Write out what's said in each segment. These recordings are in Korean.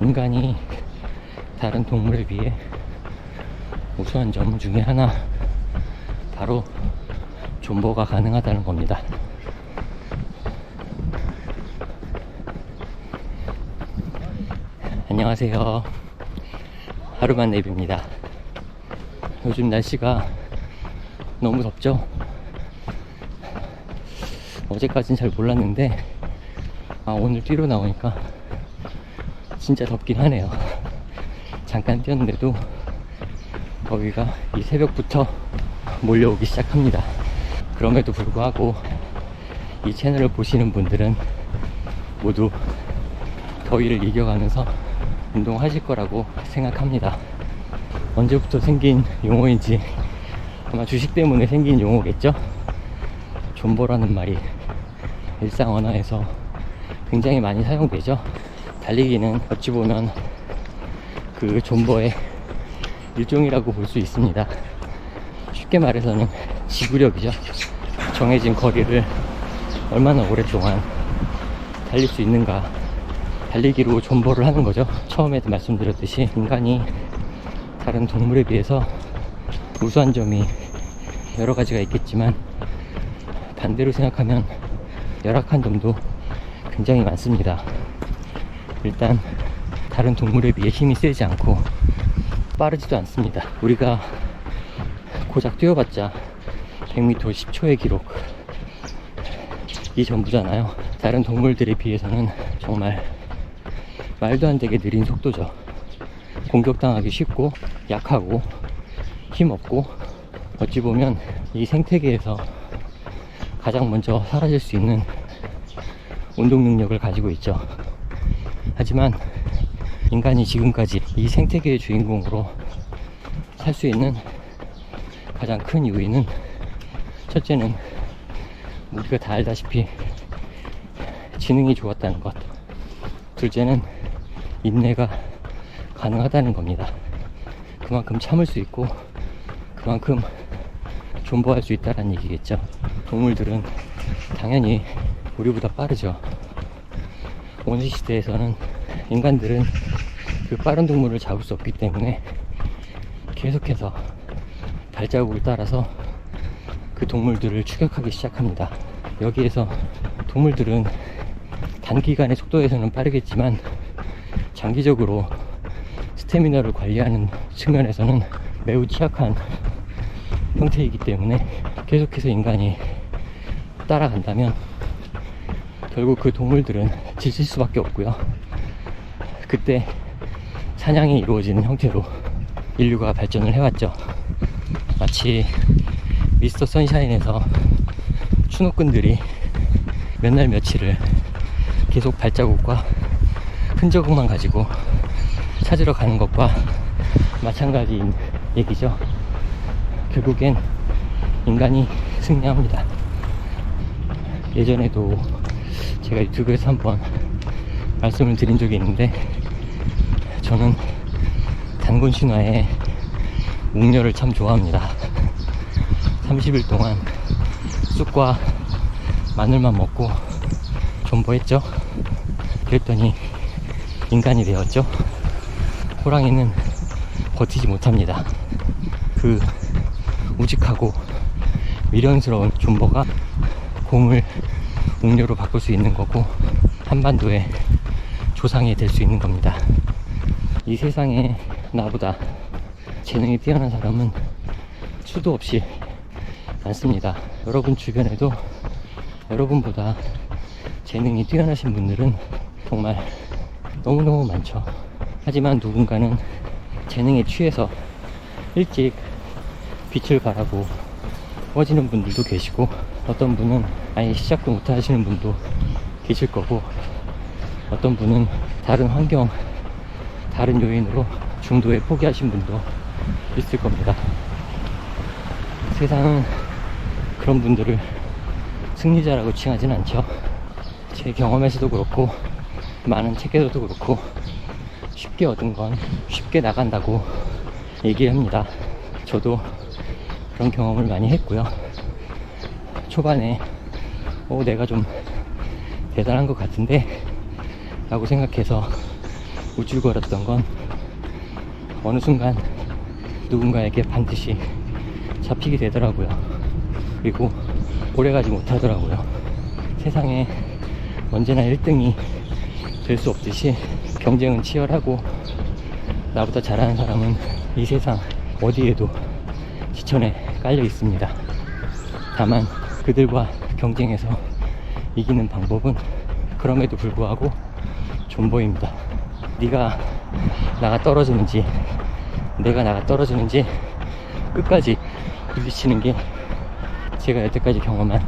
인간이 다른 동물에 비해 우수한 점 중에 하나 바로 존버가 가능하다는 겁니다. 안녕하세요. 하루만 랩입니다. 요즘 날씨가 너무 덥죠? 어제까진 잘 몰랐는데, 아, 오늘 뛰러 나오니까 진짜 덥긴 하네요. 잠깐 뛰었는데도 더위가 이 새벽부터 몰려오기 시작합니다. 그럼에도 불구하고 이 채널을 보시는 분들은 모두 더위를 이겨가면서 운동하실 거라고 생각합니다. 언제부터 생긴 용어인지 아마 주식 때문에 생긴 용어겠죠? 존버라는 말이 일상 언어에서 굉장히 많이 사용되죠. 달리기는 어찌 보면 그 존버의 일종이라고 볼 수 있습니다. 쉽게 말해서는 지구력이죠. 정해진 거리를 얼마나 오랫동안 달릴 수 있는가. 달리기로 존버를 하는 거죠. 처음에도 말씀드렸듯이 인간이 다른 동물에 비해서 우수한 점이 여러 가지가 있겠지만 반대로 생각하면 열악한 점도 굉장히 많습니다. 일단 다른 동물에 비해 힘이 세지 않고 빠르지도 않습니다. 우리가 고작 뛰어봤자 100m 10초의 기록 이 전부잖아요. 다른 동물들에 비해서는 정말 말도 안 되게 느린 속도죠. 공격당하기 쉽고 약하고 힘없고 어찌 보면 이 생태계에서 가장 먼저 사라질 수 있는 운동 능력을 가지고 있죠. 하지만 인간이 지금까지 이 생태계의 주인공으로 살 수 있는 가장 큰 이유는 첫째는 우리가 다 알다시피 지능이 좋았다는 것. 둘째는 인내가 가능하다는 겁니다. 그만큼 참을 수 있고 그만큼 존버할 수 있다는 얘기겠죠. 동물들은 당연히 우리보다 빠르죠. 오늘 시대에서는 인간들은 그 빠른 동물을 잡을 수 없기 때문에 계속해서 발자국을 따라서 그 동물들을 추격하기 시작합니다. 여기에서 동물들은 단기간의 속도에서는 빠르겠지만 장기적으로 스태미너를 관리하는 측면에서는 매우 취약한 형태이기 때문에 계속해서 인간이 따라간다면 결국 그 동물들은 지칠 수밖에 없고요. 그때 사냥이 이루어지는 형태로 인류가 발전을 해왔죠. 마치 미스터 선샤인에서 추노꾼들이 몇 날 며칠을 계속 발자국과 흔적만 가지고 찾으러 가는 것과 마찬가지인 얘기죠. 결국엔 인간이 승리합니다. 예전에도 제가 유튜브에서 한번 말씀을 드린 적이 있는데 저는 단군 신화의 웅녀를 참 좋아합니다. 30일 동안 쑥과 마늘만 먹고 존버했죠. 그랬더니 인간이 되었죠. 호랑이는 버티지 못합니다. 그 우직하고 미련스러운 존버가 공을 웅녀로 바꿀 수 있는 거고 한반도의 조상이 될 수 있는 겁니다. 이 세상에 나보다 재능이 뛰어난 사람은 수도 없이 많습니다. 여러분 주변에도 여러분보다 재능이 뛰어나신 분들은 정말 너무너무 많죠. 하지만 누군가는 재능에 취해서 일찍 빛을 발하고 꺼지는 분들도 계시고 어떤 분은 아예 시작도 못 하시는 분도 계실 거고 어떤 분은 다른 환경, 다른 요인으로 중도에 포기하신 분도 있을 겁니다. 세상은 그런 분들을 승리자라고 칭하진 않죠. 제 경험에서도 그렇고 많은 책에서도 그렇고 쉽게 얻은 건 쉽게 나간다고 얘기합니다. 저도 그런 경험을 많이 했고요. 초반에 어, 내가 좀 대단한 것 같은데 라고 생각해서 우쭐거렸던 건 어느 순간 누군가에게 반드시 잡히게 되더라고요. 그리고 오래가지 못하더라고요. 세상에 언제나 1등이 될 수 없듯이 경쟁은 치열하고 나보다 잘하는 사람은 이 세상 어디에도 지천에 깔려 있습니다. 다만 그들과 경쟁해서 이기는 방법은 그럼에도 불구하고 존버입니다. 네가 나가 떨어지는지 내가 나가 떨어지는지 끝까지 부딪히는 게 제가 여태까지 경험한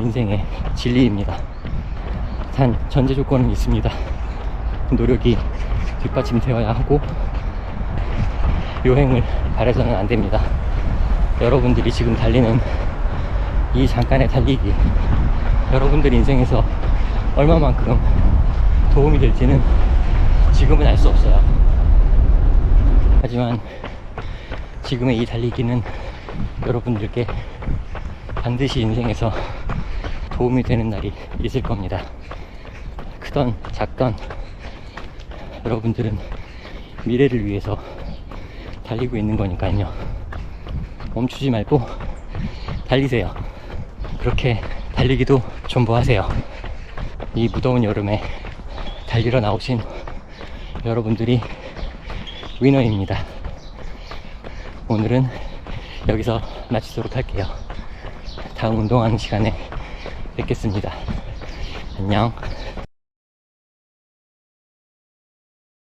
인생의 진리입니다. 단 전제 조건은 있습니다. 노력이 뒷받침되어야 하고 요행을 바래서는 안 됩니다. 여러분들이 지금 달리는 이 잠깐의 달리기 여러분들 인생에서 얼마만큼 도움이 될지는 지금은 알 수 없어요. 하지만 지금의 이 달리기는 여러분들께 반드시 인생에서 도움이 되는 날이 있을 겁니다. 크던 작던 여러분들은 미래를 위해서 달리고 있는 거니까요. 멈추지 말고 달리세요. 그렇게 달리기도 존버하세요. 이 무더운 여름에 달리러 나오신 여러분들이 위너입니다. 오늘은 여기서 마치도록 할게요. 다음 운동하는 시간에 뵙겠습니다. 안녕.